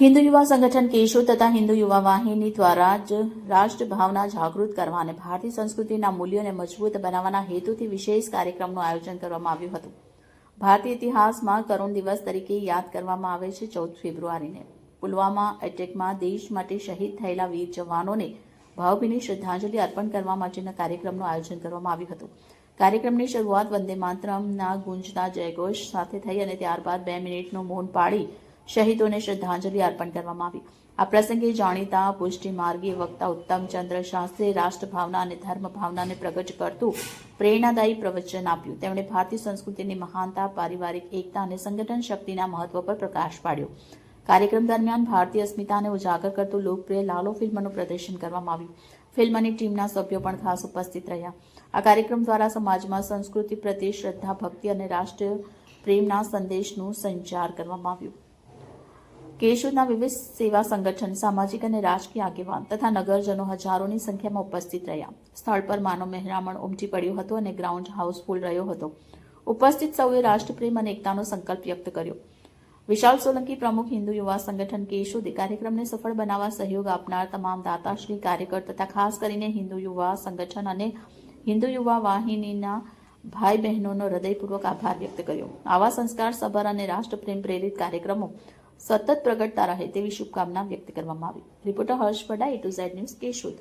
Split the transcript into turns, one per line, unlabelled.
હિન્દુ યુવા સંગઠન કેશો તથા હિન્દુ યુવા વાહિની દ્વારા જ રાષ્ટ્ર ભાવના જાગૃત કરવા અને ભારતીય સંસ્કૃતિના મૂલ્યોને મજબૂત બનાવવાના હેતુથી વિશેષ કાર્યક્રમનું આયોજન કરવામાં આવ્યું હતું. ભારતીય ઇતિહાસમાં કરુણ દિવસ તરીકે યાદ કરવામાં આવે છે ચૌદ ફેબ્રુઆરીને. પુલવામા એટેકમાં દેશ માટે શહીદ થયેલા વીર જવાનોને ભાવભીની શ્રદ્ધાંજલિ અર્પણ કરવા માટેના કાર્યક્રમનું આયોજન કરવામાં આવ્યું હતું. કાર્યક્રમની શરૂઆત વંદે માતરમના ગુંજતા જયઘોષ સાથે થઈ અને ત્યારબાદ બે મિનિટનું મૌન પાડી શહીદોને શ્રદ્ધાંજલિ અર્પણ કરવામાં આવી. આ પ્રસંગે જાણીતા પુષ્ટિ માર્ગી વક્તા ઉત્તમચંદ્ર શાસ્ત્રીએ રાષ્ટ્રભાવના અને ધર્મ ભાવનાને પ્રગટ કરતું પ્રેરણાદાયી પ્રવચન આપ્યું. તેમણે ભારતીય સંસ્કૃતિની મહાનતા, પારિવારિક એકતા અને સંગઠન શક્તિના મહત્વ પર પ્રકાશ પાડ્યો. કાર્યક્રમ દરમિયાન ભારતીય અસ્મિતાને ઉજાગર કરતું લોકપ્રિય લાલો ફિલ્મનું પ્રદર્શન કરવામાં આવ્યું. ફિલ્મની ટીમના સભ્યો પણ ખાસ ઉપસ્થિત રહ્યા. આ કાર્યક્રમ દ્વારા સમાજમાં સંસ્કૃતિ પ્રત્યે શ્રદ્ધા, ભક્તિ અને રાષ્ટ્ર પ્રેમના સંદેશનું સંચાર કરવામાં આવ્યું. કેશોદના વિવિધ સેવા સંગઠન, સામાજિક અને રાજકીય આગેવાન તથા નગરજનો હજારોની સંખ્યામાં ઉપસ્થિત રહ્યા. સ્થળ પર માનવ મહેરામણ ઉમટી પડ્યું હતું અને ગ્રાઉન્ડ હાઉસફુલ રહ્યો હતો. ઉપસ્થિત સૌએ રાષ્ટ્રપ્રેમ અને એકતાનો સંકલ્પ વ્યક્ત કર્યો. વિશાલ સોલંકી પ્રમુખ હિન્દુ યુવા સંગઠન કેશોદે કાર્યક્રમને સફળ બનાવવા સહયોગ આપનાર તમામ દાતાશ્રી કાર્યકર તથા ખાસ કરીને હિન્દુ યુવા સંગઠન અને હિન્દુ યુવા વાહિનીના ભાઈ બહેનોનો હૃદયપૂર્વક આભાર વ્યક્ત કર્યો. આવા સંસ્કાર, સભર અને રાષ્ટ્રપ્રેમ પ્રેરિત કાર્યક્રમો સતત પ્રગટતા રહે તેવી શુભકામના વ્યક્ત કરવામાં આવી. Reporter Harsh Pada A to Z news Keshod.